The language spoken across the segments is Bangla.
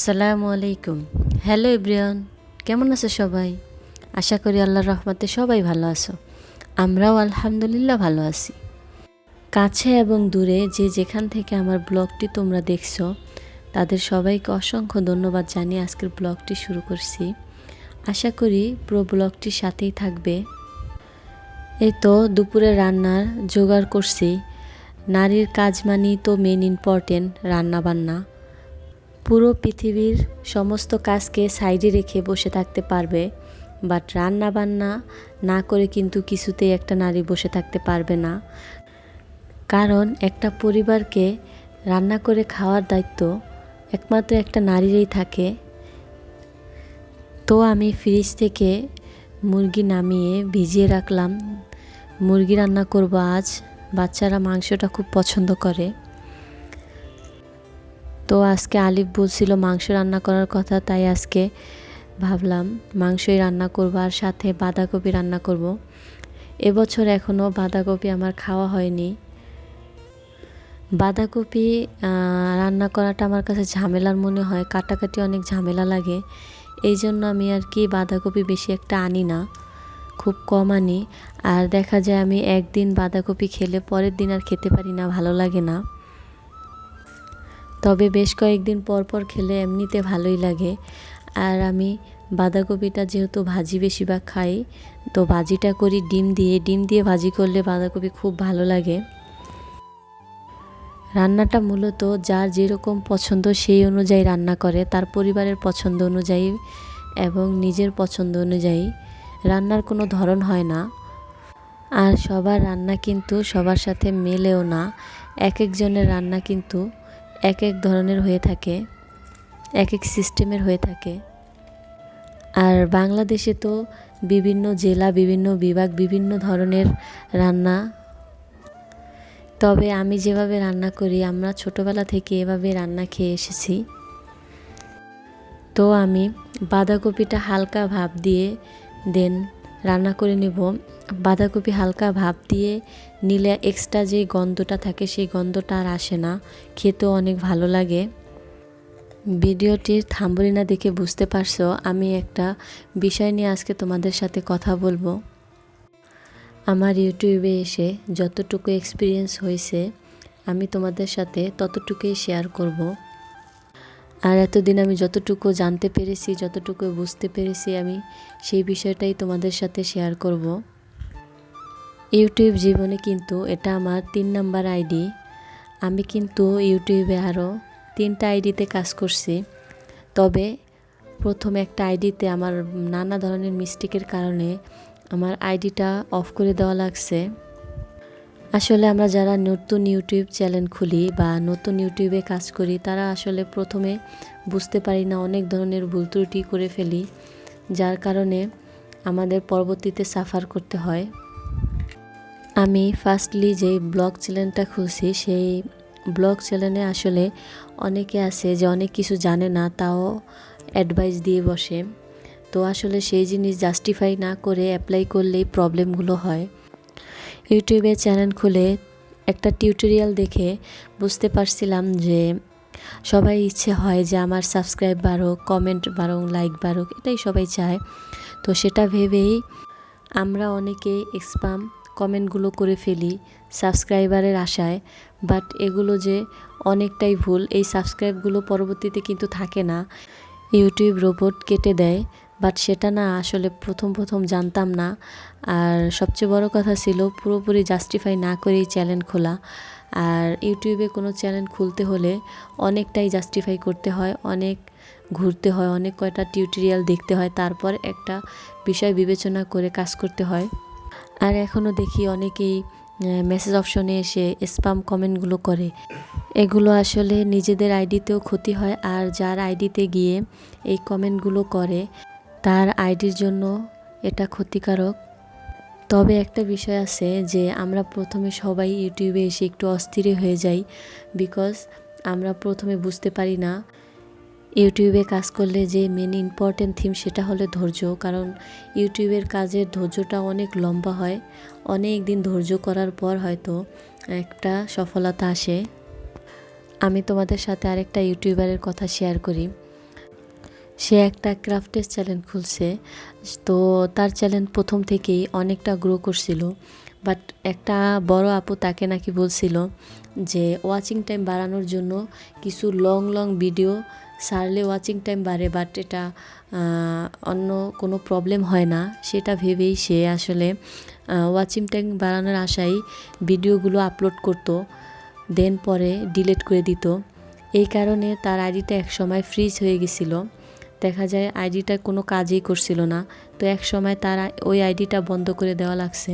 আসসালামু আলাইকুম। হ্যালো এভরিওয়ান কেমন আছো সবাই? আশা করি আল্লাহর রহমতে সবাই ভালো আছো। আমরাও আলহামদুলিল্লাহ ভালো আছি। কাছে এবং দূরে যে যেখান থেকে আমার ব্লগটি তোমরা দেখছ, তাদের সবাইকে অসংখ্য ধন্যবাদ জানিয়ে আজকের ব্লগটি শুরু করছি। আশা করি পুরো ব্লগটির সাথেই থাকবে। এই তো দুপুরে রান্নার জোগাড় করছি। নারীর কাজ মানেই তো মেন ইম্পর্টেন্ট রান্না বান্না পুরো পৃথিবীর সমস্ত কাজকে সাইডে রেখে বসে থাকতে পারবে, বাট রান্না বান্না না করে কিন্তু কিছুতেই একটা নারী বসে থাকতে পারবে না। কারণ একটা পরিবারকে রান্না করে খাওয়ার দায়িত্ব একমাত্র একটা নারীরই থাকে। তো আমি ফ্রিজ থেকে মুরগি নামিয়ে ভিজিয়ে রাখলাম। মুরগি রান্না করব আজ। বাচ্চারা মাংসটা খুব পছন্দ করে। তো আজকে আলিফ বলছিল মাংস রান্না করার কথা, তাই আজকে ভাবলাম মাংসই রান্না করব আর সাথে বাঁধাকপি রান্না করব। এবছর এখনও বাঁধাকপি আমার খাওয়া হয়নি। বাঁধাকপি রান্না করাটা আমার কাছে ঝামেলার মনে হয়, কাটাকাটি অনেক ঝামেলা লাগে। এই জন্য আমি আর কি বাঁধাকপি বেশি একটা আনি না, খুব কম আনি। আর দেখা যায় আমি একদিন বাঁধাকপি খেলে পরের দিন আর খেতে পারি না, ভালো লাগে না। তবে বেশ কয়েকদিন পর পর খেলে এমনিতে ভালোই লাগে। আর আমি বাঁধাকপিটা যেহেতু ভাজি বেশিরভাগ খাই, তো ভাজিটা করি ডিম দিয়ে। ডিম দিয়ে ভাজি করলে বাঁধাকপি খুব ভালো লাগে। রান্নাটা মূলত যার যেরকম পছন্দ সেই অনুযায়ী রান্না করে, তার পরিবারের পছন্দ অনুযায়ী এবং নিজের পছন্দ অনুযায়ী। রান্নার কোনো ধরন হয় না। আর সবার রান্না কিন্তু সবার সাথে মেলেও না। এক একজনের রান্না কিন্তু এক এক ধরনের হয়ে থাকে এক এক সিস্টেমের হয়ে থাকে। আর বাংলাদেশে তো বিভিন্ন জেলা, বিভিন্ন বিভাগ, বিভিন্ন ধরনের রান্না। তবে আমি যেভাবে রান্না করি, আমরা ছোটোবেলা থেকে এভাবে রান্না খেয়ে এসেছি। তো আমি বাঁধাকপিটা হালকা ভাব দিয়ে দেন, রান্না করে নেব। বাঁধাকপি হালকা ভাপ দিয়ে নিলে এক্সট্রা যে গন্ধটা থাকে সেই গন্ধটা আর আসে না। খেতেও অনেক ভালো লাগে। ভিডিওটির থাম্বলিনা দেখে বুঝতে পারছ, আমি একটা বিষয় নিয়ে আজকে তোমাদের সাথে কথা বলব। আমার ইউটিউবে এসে যতটুকু এক্সপিরিয়েন্স হয়েছে, আমি তোমাদের সাথে ততটুকুই শেয়ার করব। আর এতদিন আমি যতটুকু জানতে পেরেছি, যতটুকু বুঝতে পেরেছি, আমি সেই বিষয়টাই তোমাদের সাথে শেয়ার করব। ইউটিউব জীবনে কিন্তু এটা আমার তিন নাম্বার আইডি। আমি কিন্তু ইউটিউবে আরও তিনটা আইডিতে কাজ করছি। তবে প্রথম একটা আইডিতে আমার নানা ধরনের মিস্টেকের কারণে আমার আইডিটা অফ করে দেওয়া লাগছে। আসলে আমরা যারা নতুন ইউটিউব চ্যানেল খুলি বা নতুন ইউটিউবে কাজ করি, তারা আসলে প্রথমে বুঝতে পারি না অনেক ধরনের ভুল ত্রুটি করে ফেলি, যার কারণে আমাদের পরবর্তীতে সাফার করতে হয়। আমি ফার্স্টলি যেই ব্লগ চ্যানেলটা খুলছি, সেই ব্লগ চ্যানেলে আসলে অনেকে আছে যে অনেক কিছু জানে না, তাও অ্যাডভাইস দিয়ে বসে। তো আসলে সেই জিনিস জাস্টিফাই না করে অ্যাপ্লাই করলেই প্রবলেমগুলো হয়। ইউটিউবে চ্যানেল খুলে একটা টিউটোরিয়াল দেখে বুঝতে পারছিলাম যে সবাই ইচ্ছে হয় যে আমার সাবস্ক্রাইব বাড়ুক কমেন্ট বাড়ুক লাইক বাড়ুক, এটাই সবাই চায়। তো সেটা ভেবেই আমরা অনেকেই এক্সপাম কমেন্টগুলো করে ফেলি সাবস্ক্রাইবারের আশায়, বাট এগুলো যে অনেকটাই ভুল, এই সাবস্ক্রাইবগুলো পরবর্তীতে কিন্তু থাকে না। ইউটিউব রোবট কেটে দেয়, বাট সেটা না আসলে প্রথম প্রথম জানতাম না। আর সবচেয়ে বড় কথা ছিল পুরোপুরি জাস্টিফাই না করেই চ্যানেল খোলা। আর ইউটিউবে কোনো চ্যানেল খুলতে হলে অনেকটাই জাস্টিফাই করতে হয়, অনেক ঘুরতে হয়, অনেক কয়টা টিউটোরিয়াল দেখতে হয়, তারপর একটা বিষয় বিবেচনা করে কাজ করতে হয়। আর এখনও দেখি অনেকেই মেসেজ অপশনে এসে স্পাম কমেন্টগুলো করে। এগুলো আসলে নিজেদের আইডিতেও ক্ষতি হয় আর যার আইডিতে গিয়ে এই কমেন্টগুলো করে, তার আইডির জন্য এটা ক্ষতিকারক। তবে একটা বিষয় আছে যে, আমরা প্রথমে সবাই ইউটিউবে এসে একটু অস্থির হয়ে যাই বিকজ আমরা প্রথমে বুঝতে পারি না ইউটিউবে কাজ করলে যে মেন ইম্পর্টেন্ট থিম সেটা হলো ধৈর্য। কারণ ইউটিউবের কাজের ধৈর্যটা অনেক লম্বা হয়। অনেক দিন ধৈর্য করার পর হয়তো একটা সফলতা আসে। আমি তোমাদের সাথে আরেকটা ইউটিউবারের কথা শেয়ার করি। সে একটা ক্রাফটের চ্যানেল খুলছে। তো তার চ্যানেল প্রথম থেকেই অনেকটা গ্রো করছিল। বাট একটা বড় আপু তাকে নাকি বলছিল যে ওয়াচিং টাইম বাড়ানোর জন্য কিছু লং লং ভিডিও সারলে ওয়াচিং টাইম বাড়ে বাট এটা অন্য কোনো প্রবলেম হয় না। সেটা ভেবেই সে আসলে ওয়াচিং টাইম বাড়ানোর আশায় ভিডিওগুলো আপলোড করতো দেন পরে ডিলিট করে দিত। এই কারণে তার আইডিটা একসময় ফ্রিজ হয়ে গেছিল। দেখা যায় আইডিটা কোনো কাজই করছিল না। তো এক সময় তার ওই আইডিটা বন্ধ করে দেওয়া লাগছে।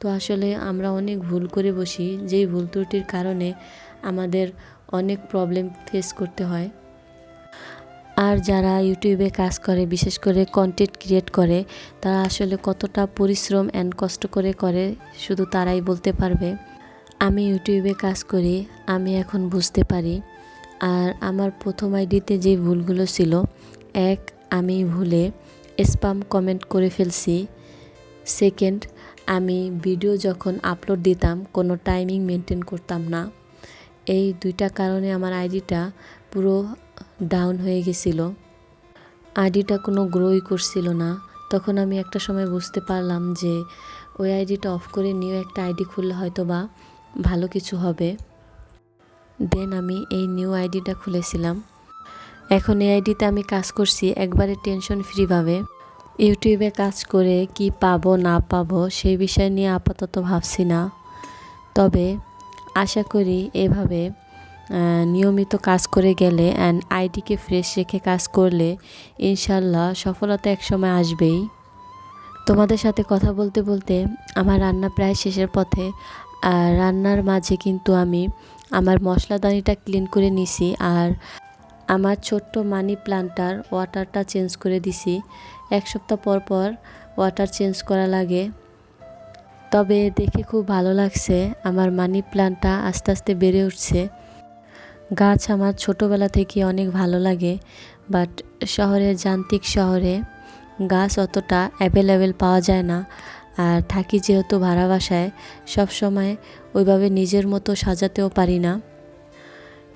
তো আসলে আমরা অনেক ভুল করে বসি। যেই ভুল ত্রুটির কারণে আমাদের অনেক প্রবলেম ফেস করতে হয়। আর যারা ইউটিউবে কাজ করে, বিশেষ করে কন্টেন্ট ক্রিয়েট করে, তারা আসলে কতটা পরিশ্রম অ্যান্ড কষ্ট করে করে, শুধু তারাই বলতে পারবে। আমি ইউটিউবে কাজ করি, আমি এখন বুঝতে পারি। আর আমার প্রথম আইডিতে যে ভুলগুলো ছিল, এক, আমি ভুলে স্পাম কমেন্ট করে ফেলছি। সেকেন্ড আমি ভিডিও যখন আপলোড দিতাম, কোনো টাইমিং মেনটেন করতাম না। এই দুইটা কারণে আমার আইডিটা পুরো ডাউন হয়ে গেছিল। আইডিটা কোনো গ্রোই করছিল না। তখন আমি একটা সময় বুঝতে পারলাম যে, ওই আইডিটা অফ করে নিউ একটা আইডি খুললে হয়তো বা ভালো কিছু হবে। দেন আমি এই নিউ আইডিটা খুলেছিলাম। এখন এই আইডিতে আমি কাজ করছি একবারে টেনশন ফ্রিভাবে। ইউটিউবে কাজ করে কি পাবো, না পাবো সেই বিষয় নিয়ে আপাতত ভাবছি না। তবে আশা করি এভাবে নিয়মিত কাজ করে গেলে অ্যান্ড আইডিকে ফ্রেশ রেখে কাজ করলে ইনশাল্লাহ সফলতা একসময় আসবেই। তোমাদের সাথে কথা বলতে বলতে আমার রান্না প্রায় শেষের পথে, আর রান্নার মাঝে কিন্তু আমি আমার মশলাদানিটা ক্লিন করে নিছি আর আমার ছোট্ট মানি প্লান্টার ওয়াটারটা চেঞ্জ করে দিছি। এক সপ্তাহ পর পর ওয়াটার চেঞ্জ করা লাগে। তবে দেখে খুব ভালো লাগছে, আমার মানি প্লান্টটা আস্তে আস্তে বেড়ে উঠছে। গাছ আমার ছোটোবেলা থেকে অনেক ভালো লাগে বাট শহরে যান্ত্রিক শহরে গাছ অতটা অ্যাভেলেবেল পাওয়া যায় না। আর থাকি যেহেতু ভাড়া বাসায় সবসময় ওইভাবে নিজের মতো সাজাতেও পারি না।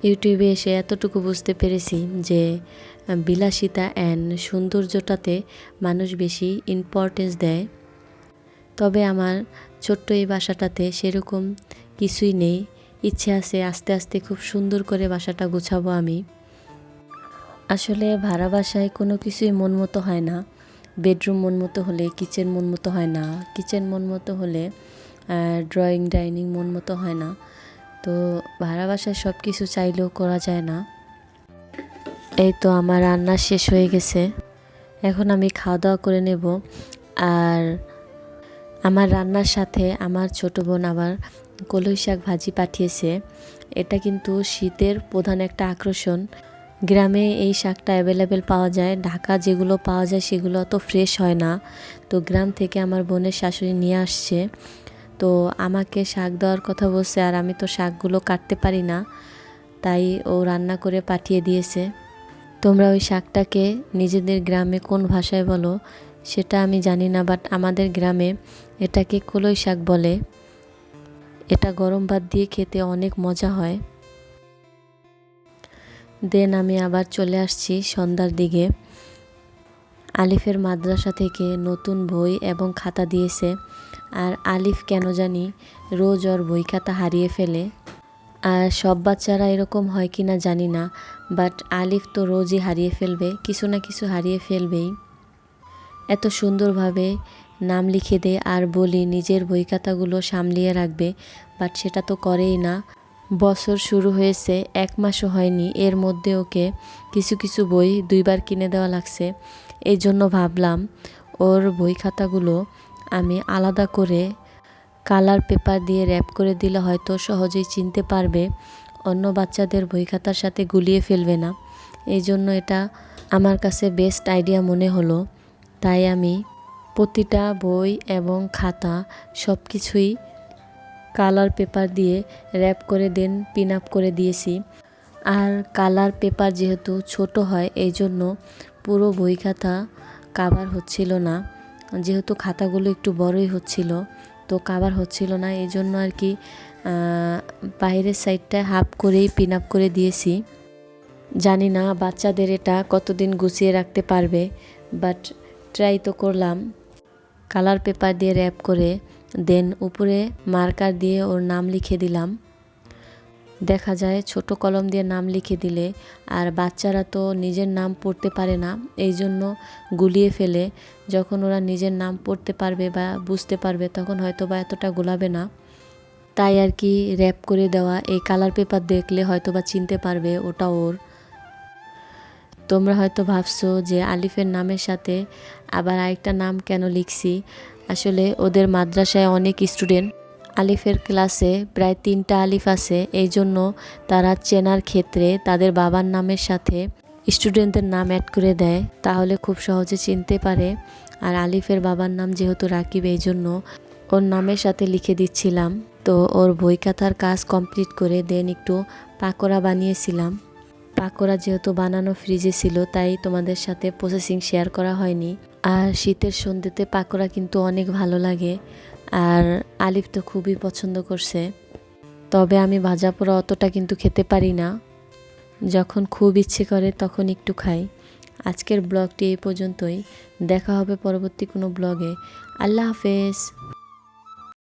ইউটিউবে এসে এতটুকু বুঝতে পেরেছি যে, বিলাসিতা অ্যান্ড সৌন্দর্যটাতে মানুষ বেশি ইম্পর্টেন্স দেয়। তবে আমার ছোট্ট এই বাসাটাতে সেরকম কিছুই নেই। ইচ্ছে আছে আস্তে আস্তে খুব সুন্দর করে বাসাটা গোছাবো আমি। আসলে ভাড়া বাসায় কোনো কিছুই মন মতো হয় না। বেডরুম মন মতো হলে, কিচেন মন মতো হয় না। কিচেন মন মতো হলে ড্রয়িং, ডাইনিং মন মতো হয় না। তো ভাড়া বাসায় সব কিছু চাইলেও করা যায় না। এই তো আমার রান্না শেষ হয়ে গেছে। এখন আমি খাওয়া দাওয়া করে নেব। আর আমার রান্নার সাথে আমার ছোট বোন আবার কলই শাক ভাজি পাঠিয়েছে। এটা কিন্তু শীতের প্রধান একটা আকর্ষণ। গ্রামে এই শাকটা অ্যাভেলেবেল পাওয়া যায়। ঢাকা যেগুলো পাওয়া যায় সেগুলো অত ফ্রেশ হয় না। তো গ্রাম থেকে আমার বোনের শাশুড়ি নিয়ে আসছে। তো আমাকে শাক দেওয়ার কথা বলছে আর আমি তো শাকগুলো কাটতে পারি না। তাই ও রান্না করে পাঠিয়ে দিয়েছে। তোমরা ওই শাকটাকে নিজেদের গ্রামে কোন ভাষায় বলো? সেটা আমি জানি না বাট আমাদের গ্রামে এটাকে কলই শাক বলে। এটা গরম ভাত দিয়ে খেতে অনেক মজা হয়। দেন আমি আবার চলে আসছি সন্ধ্যার দিকে। আলিফের মাদ্রাসা থেকে নতুন বই এবং খাতা দিয়েছে। আর আলিফ কেন জানি রোজ ওর বই খাতা হারিয়ে ফেলে। আর সব বাচ্চারা এরকম হয় কি না জানি না বাট আলিফ তো রোজই হারিয়ে ফেলবে, কিছু না কিছু হারিয়ে ফেলবেই। এত সুন্দরভাবে নাম লিখে দে আর বলি, নিজের বই খাতাগুলো সামলিয়ে রাখবে, বাট সেটা তো করেই না। বছর শুরু হয়েছে, এক মাসও হয়নি, এর মধ্যে ওকে কিছু কিছু বই দুইবার কিনে দেওয়া লাগছে। এই জন্য ভাবলাম, ওর বই খাতাগুলো আমি আলাদা করে কালার পেপার দিয়ে র্যাপ করে দিলে হয়তো সহজেই চিনতে পারবে, অন্য বাচ্চাদের বই খাতার সাথে গুলিয়ে ফেলবে না। এই জন্য এটা আমার কাছে বেস্ট আইডিয়া মনে হলো। তাই আমি প্রতিটা বই এবং খাতা সব কিছুই কালার পেপার দিয়ে র্যাপ করে দেন, পিন আপ করে দিয়েছি। আর কালার পেপার যেহেতু ছোট হয় এই জন্য পুরো বই খাতা কাভার হচ্ছিল না। যেহেতু খাতাগুলো একটু বড়ই হচ্ছিল, তো কাভার হচ্ছিল না এই জন্য আর কি বাইরের সাইডটা হাফ করেই পিন আপ করে দিয়েছি। জানি না বাচ্চাদের এটা কতদিন গুছিয়ে রাখতে পারবে বাট ট্রাই তো করলাম। কালার পেপার দিয়ে র্যাপ করে, দেন উপরে মার্কার দিয়ে ওর নাম লিখে দিলাম। দেখা যায় ছোট কলম দিয়ে নাম লিখে দিলে আর বাচ্চারা তো নিজের নাম পড়তে পারে না, এই জন্য গুলিয়ে ফেলে। যখন ওরা নিজের নাম পড়তে পারবে বা বুঝতে পারবে, তখন হয়তো বা এতটা গোলাবে না। তাই আর কি র্যাপ করে দেওয়া, এই কালার পেপার দেখলে হয়তো বা চিনতে পারবে ওটা ওর। তোমরা হয়তো ভাবছ যে আলিফের নামের সাথে আবার আরেকটা নাম কেন লিখছি? আসলে ওদের মাদ্রাসায় অনেক স্টুডেন্ট। আলিফের ক্লাসে প্রায় তিনটা আলিফ আছে, এই জন্য তারা চেনার ক্ষেত্রে তাদের বাবার নামের সাথে স্টুডেন্টদের নাম অ্যাড করে দেয়, তাহলে খুব সহজে চিনতে পারে। আর আলিফের বাবার নাম যেহেতু রাকিব, এই জন্য ওর নামের সাথে লিখে দিচ্ছিলাম। তো ওর বই খাতার কাজ কমপ্লিট করে দেন একটু পাকোড়া বানিয়েছিলাম। পাকোড়া যেহেতু বানানো ফ্রিজে ছিল, তাই তোমাদের সাথে প্রসেসিং শেয়ার করা হয়নি। আর শীতের সন্ধ্যেতে পাকোড়া কিন্তু অনেক ভালো লাগে, আর আলিফ তো খুবই পছন্দ করছে। তবে আমি ভাজা পোড়া অতটা কিন্তু খেতে পারি না। যখন খুব ইচ্ছে করে তখন একটু খাই। আজকের ব্লগটি এই পর্যন্তই। দেখা হবে পরবর্তী কোনো ব্লগে। আল্লাহ হাফেজ।